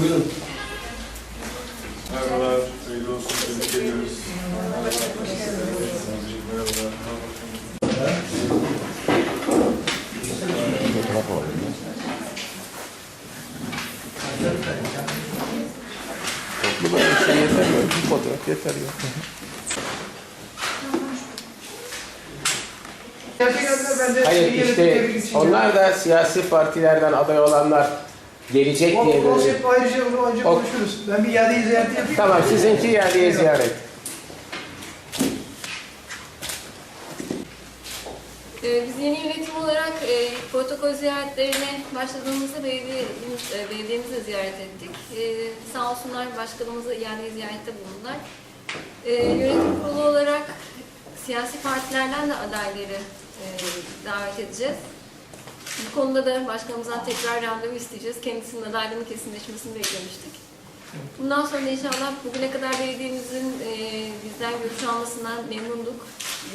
Merhabalar, hayırlı olsun, tebrik ediyoruz. Merhabalar. Bir şey yeter mi? Bir fotoğraf yeter ya. Hayır işte onlar da siyasi partilerden aday olanlar gelecek O diye böyle. konsept ayrıca onu önce O- konuşuruz. Ben bir iadeyi ziyaret yapayım. Tamam sizinki yerliye ziyaret. Ee, Biz yeni yönetim olarak e, protokol ziyaretlerine başladığımızda belediyemiz, e, belediyemizi ziyaret ettik. E, sağ olsunlar başkanımızı iade ziyarette bulundular. E, yönetim kurulu olarak siyasi partilerden de adayları e, davet edeceğiz. Bu konuda da başkanımızdan tekrar randevu isteyeceğiz. Kendisinin adaylığının kesinleşmesini beklemiştik. Bundan sonra inşallah bugüne kadar belediyemizin e, bizden görüş almasından memnunduk.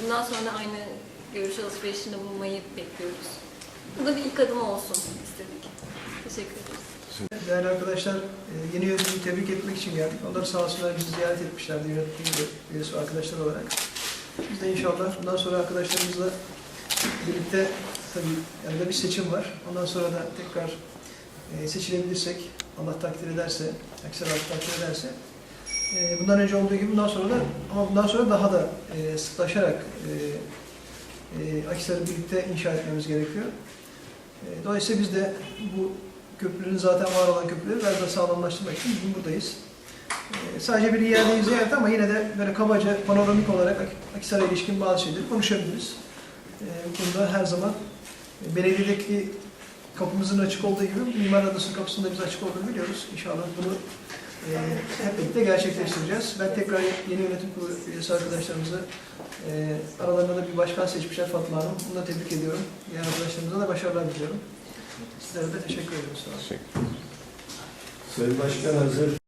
Bundan sonra aynı görüş alışverişinde bulunmayı bekliyoruz. Bu da bir ilk adım olsun istedik. Teşekkür ederiz. Değerli arkadaşlar, e, yeni yönetimi tebrik etmek için geldik. Onlar sağ olsunlar bizi ziyaret etmişlerdi yönetim üyesi arkadaşlar olarak. Biz de inşallah bundan sonra arkadaşlarımızla birlikte tabii yani bir seçim var. Ondan sonra da tekrar e, seçilebilirsek, Allah takdir ederse, aksel Allah takdir ederse e, bundan önce olduğu gibi bundan sonra da ama bundan sonra daha da e, sıklaşarak e, e, Akhisar'ı birlikte inşa etmemiz gerekiyor. E, Dolayısıyla biz de bu köprünün zaten var olan köprüleri biraz da sağlamlaştırmak için bugün buradayız. E, sadece bir iadeyi ziyaret ama yine de böyle kabaca panoramik olarak Ak- Akhisar'a ilişkin bazı şeyleri konuşabiliriz. E, bu konuda her zaman belediyedeki kapımızın açık olduğu gibi Mimar Adası'nın kapısında biz açık olduğunu biliyoruz. İnşallah bunu e, hep birlikte gerçekleştireceğiz. Ben tekrar yeni yönetim kurulu üyesi arkadaşlarımızı e, aralarında da bir başkan seçmişler Fatma Hanım. Bunu da tebrik ediyorum. Diğer arkadaşlarımıza da başarılar diliyorum. Sizlere de teşekkür ediyorum. Sağ olun. Sayın Başkan hazır